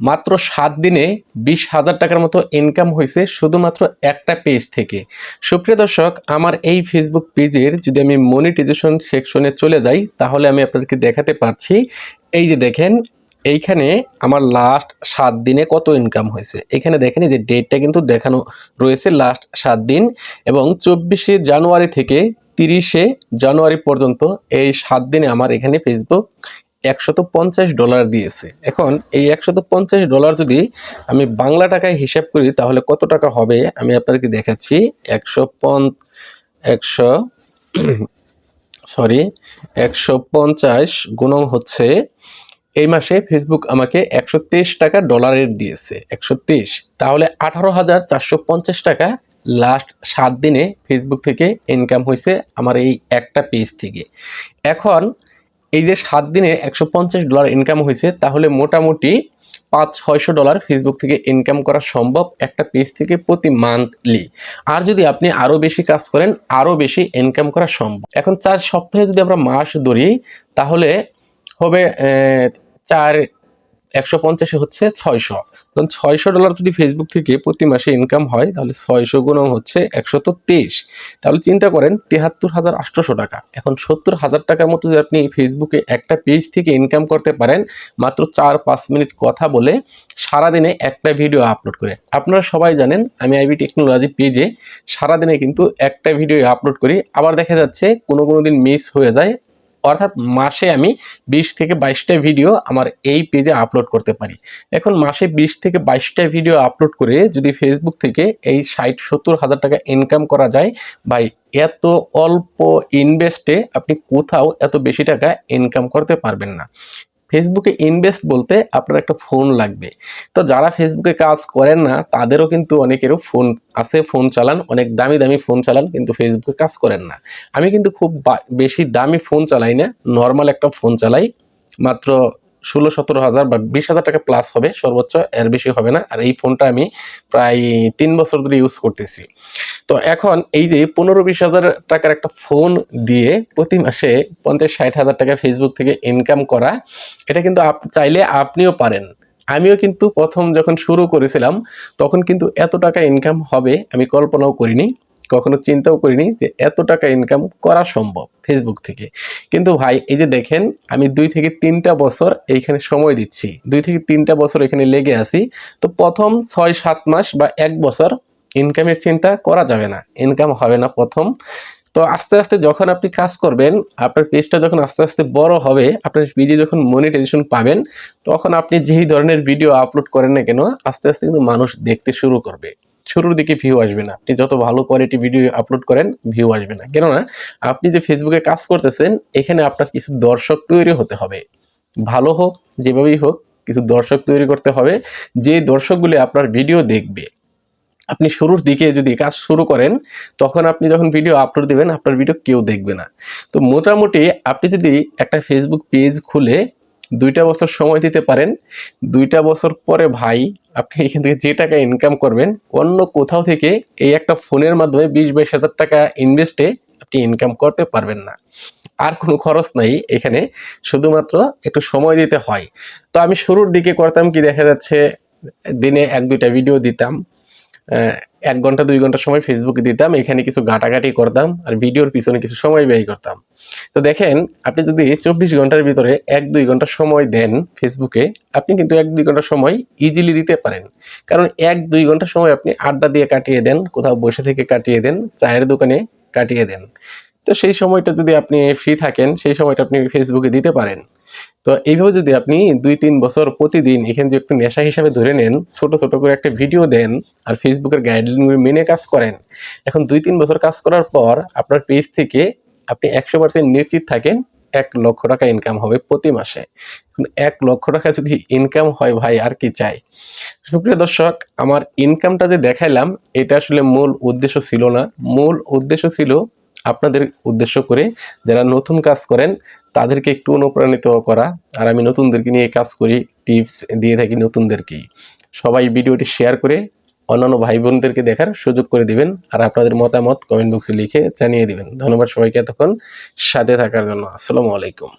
মাত্র সাত দিনে বিশ হাজার টাকার মতো ইনকাম হয়েছে শুধুমাত্র একটা পেজ থেকে। সুপ্রিয় দর্শক, আমার এই ফেসবুক পেজের যদি আমি মনিটাইজেশন সেকশনে চলে যাই, তাহলে আমি আপনাদেরকে দেখাতে পারছি। এই যে দেখেন, এইখানে আমার লাস্ট সাত দিনে কত ইনকাম হয়েছে। এখানে দেখেন যে ডেটটা কিন্তু দেখানো রয়েছে লাস্ট সাত দিন এবং চব্বিশে জানুয়ারি থেকে তিরিশে জানুয়ারি পর্যন্ত এই সাত দিনে আমার এখানে ফেসবুক একশত পঞ্চাশ ডলার দিয়েছে। এখন এই একশত পঞ্চাশ ডলার যদি আমি বাংলা টাকায় হিসাব করি, তাহলে কত টাকা হবে? আমি আপনাদেরকে দেখাচ্ছি। একশো পন একশো সরি একশো পঞ্চাশ গুণন হচ্ছে, এই মাসে ফেসবুক আমাকে একশো তেইশ টাকা ডলারের দিয়েছে। একশো তেইশ। তাহলে আঠারো হাজার চারশো পঞ্চাশ টাকা লাস্ট সাত দিনে ফেসবুক থেকে ইনকাম হয়েছে আমার এই একটা পেজ থেকে। এখন এই যে সাত দিনে একশো পঞ্চাশ ডলার ইনকাম হয়েছে, তাহলে মোটামুটি পাঁচ, ছয়শো ডলার ফেসবুক থেকে ইনকাম করা সম্ভব একটা পেজ থেকে প্রতি মান্থলি আর যদি আপনি আরও বেশি কাজ করেন আরও বেশি ইনকাম করা সম্ভব। এখন চার সপ্তাহে যদি আমরা মাস ধরি, তাহলে হবে চার একশো পঞ্চাশে হচ্ছে ছয়শো। কারণ ছয়শো ডলার যদি ফেসবুক থেকে প্রতি মাসে ইনকাম হয়, তাহলে ছয়শো গুণ হচ্ছে একশো তো তেইশ তাহলে চিন্তা করেন, তেহাত্তর হাজার আটশোশো টাকা। এখন সত্তর হাজার টাকার মতো যদি আপনি ফেসবুকে একটা পেজ থেকে ইনকাম করতে পারেন, মাত্র চার পাঁচ মিনিট কথা বলে সারাদিনে একটা ভিডিও আপলোড করে। আপনারা সবাই জানেন, আমি আইবি টেকনোলজি পেজে সারাদিনে কিন্তু একটা ভিডিও আপলোড করি। আবার দেখা যাচ্ছে, কোনো কোনো দিন মিস হয়ে যায় অর্থাৎ মাসে আমি বিশ থেকে বাইশটা ভিডিও আমার এই পেজে আপলোড করতে পারি। এখন মাসে বিশ থেকে বাইশটা ভিডিও আপলোড করে যদি ফেসবুক থেকে এই ষাট, সত্তর হাজার টাকা ইনকাম করা যায়, ভাই, এত অল্প ইনভেস্টে আপনি কোথাও এত বেশি টাকা ইনকাম করতে পারবেন না। ফেসবুকে ইনভেস্ট বলতে আপনার একটা ফোন লাগবে। তো যারা ফেসবুকে কাজ করেন না, তাদেরও কিন্তু অনেকেরও ফোন আছে ফোন চালান। অনেক দামি দামি ফোন চালান, কিন্তু ফেসবুকে কাজ করেন না। আমি কিন্তু খুব বেশি দামি ফোন চালাই না নর্মাল একটা ফোন চালাই। মাত্র ষোলো সতেরো হাজার বা বিশ হাজার টাকা প্লাস হবে, সর্বোচ্চ, এর বেশি হবে না। আর এই ফোনটা আমি প্রায় তিন বছর ধরে ইউজ করতেছি। তো এখন এই যে পনেরো বিশ হাজার টাকার একটা ফোন দিয়ে প্রতি মাসে পঞ্চাশ ষাট হাজার টাকা ফেসবুক থেকে ইনকাম করা, এটা কিন্তু আপ, চাইলে আপনিও পারেন। আমিও কিন্তু প্রথম যখন শুরু করেছিলাম, তখন কিন্তু এত টাকা ইনকাম হবে আমি কল্পনাও করিনি। কখনো চিন্তাও করিনি যে এত টাকা ইনকাম করা সম্ভব ফেসবুক থেকে। কিন্তু ভাই, এই যে দেখেন, আমি দুই থেকে তিনটা বছর এইখানে সময় দিচ্ছি। দুই থেকে তিনটা বছর এখানে লেগে আছি। তো প্রথম ছয় সাত মাস বা এক বছর ইনকামের চিন্তা করা যাবে না। ইনকাম হবে না প্রথম। তো আস্তে আস্তে যখন আপনি কাজ করবেন, আপনার পেজটা যখন আস্তে আস্তে বড় হবে, আপনার পেজে যখন মনিটাইজেশন পাবেন, তখন আপনি যেই ধরনের ভিডিও আপলোড করেন না কেন, আস্তে আস্তে কিন্তু মানুষ দেখতে শুরু করবে। শুরুর দিকে ভিউ আসবে না। আপনি যত ভালো কোয়ালিটি ভিডিও আপলোড করেন ভিউ আসবে না। কেননা, আপনি যে ফেসবুকে কাজ করতেছেন, এখানে আপনার কিছু দর্শক তৈরি হতে হবে। ভালো হোক, যেভাবেই হোক, কিছু দর্শক তৈরি করতে হবে, যে দর্শকগুলি আপনার ভিডিও দেখবে। আপনি শুরুর দিকে যদি কাজ শুরু করেন, তখন আপনি যখন ভিডিও আপলোড দেবেন, আপনার ভিডিও কেউ দেখবে না। তো মোটামুটি আপনি যদি একটা ফেসবুক পেজ খুলে দুইটা বছর সময় দিতে পারেন, দুইটা বছর পরে ভাই আপনি এখান থেকে যে টাকা ইনকাম করবেন, অন্য কোথাও থেকে এই একটা ফোনের মাধ্যমে বিশ বাইশ হাজার টাকা ইনভেস্টে আপনি ইনকাম করতে পারবেন না। আর কোনো খরচ নাই এখানে, শুধুমাত্র একটু সময় দিতে হয়। তো আমি শুরুর দিকে করতাম কি দেখা যাচ্ছে, দিনে এক দুইটা ভিডিও দিতাম এক ঘণ্টা, দুই ঘণ্টা সময় ফেসবুকে দিতাম, এখানে কিছু ঘাটাঘাটি করতাম আর ভিডিওর পিছনে কিছু সময় ব্যয় করতাম। তো দেখেন, আপনি যদি চব্বিশ ঘণ্টার ভিতরে এক, দুই ঘণ্টা সময় দেন ফেসবুকে আপনি কিন্তু এক, দুই ঘণ্টা সময় ইজিলি দিতে পারেন। কারণ এক, দুই ঘণ্টা সময় আপনি আড্ডা দিয়ে কাটিয়ে দেন, কোথাও বসে থেকে কাটিয়ে দেন, চায়ের দোকানে কাটিয়ে দেন। তো সেই সময়টা যদি আপনি ফ্রি থাকেন, সেই সময়টা আপনি ফেসবুকে দিতে পারেন। তো এইভাবে যদি আপনি দুই, তিন বছর প্রতিদিন এখানে যে একটু নেশা হিসাবে ধরে নেন, ছোট ছোট করে একটা ভিডিও দেন আর ফেসবুকের গাইডলাইন মেনে কাজ করেন, এখন দুই, তিন বছর কাজ করার পর আপনার পেজ থেকে আপনি একশো পার্সেন্ট নিশ্চিত থাকেন এক লক্ষ টাকা ইনকাম হবে প্রতি মাসে। এক লক্ষ টাকা যদি ইনকাম হয় ভাই, আর কি চাই? সুপ্রিয় দর্শক, আমার ইনকামটা যে দেখাইলাম, এটা আসলে মূল উদ্দেশ্য ছিল না। মূল উদ্দেশ্য ছিল আপনাদের উদ্দেশ্য করে যারা নতুন কাজ করেন, তাদেরকে একটু অনুপ্রাণিত করা। আর আমি নতুনদেরকে নিয়ে কাজ করি, টিপস দিয়ে থাকি নতুনদেরকেই। সবাই ভিডিওটি শেয়ার করে অন্যান্য ভাই বোনদেরকে দেখার সুযোগ করে দিবেন আর আপনাদের মতামত কমেন্ট বক্সে লিখে জানিয়ে দিবেন। ধন্যবাদ সবাইকে এতক্ষণ সাথে থাকার জন্য। আসসালামু আলাইকুম।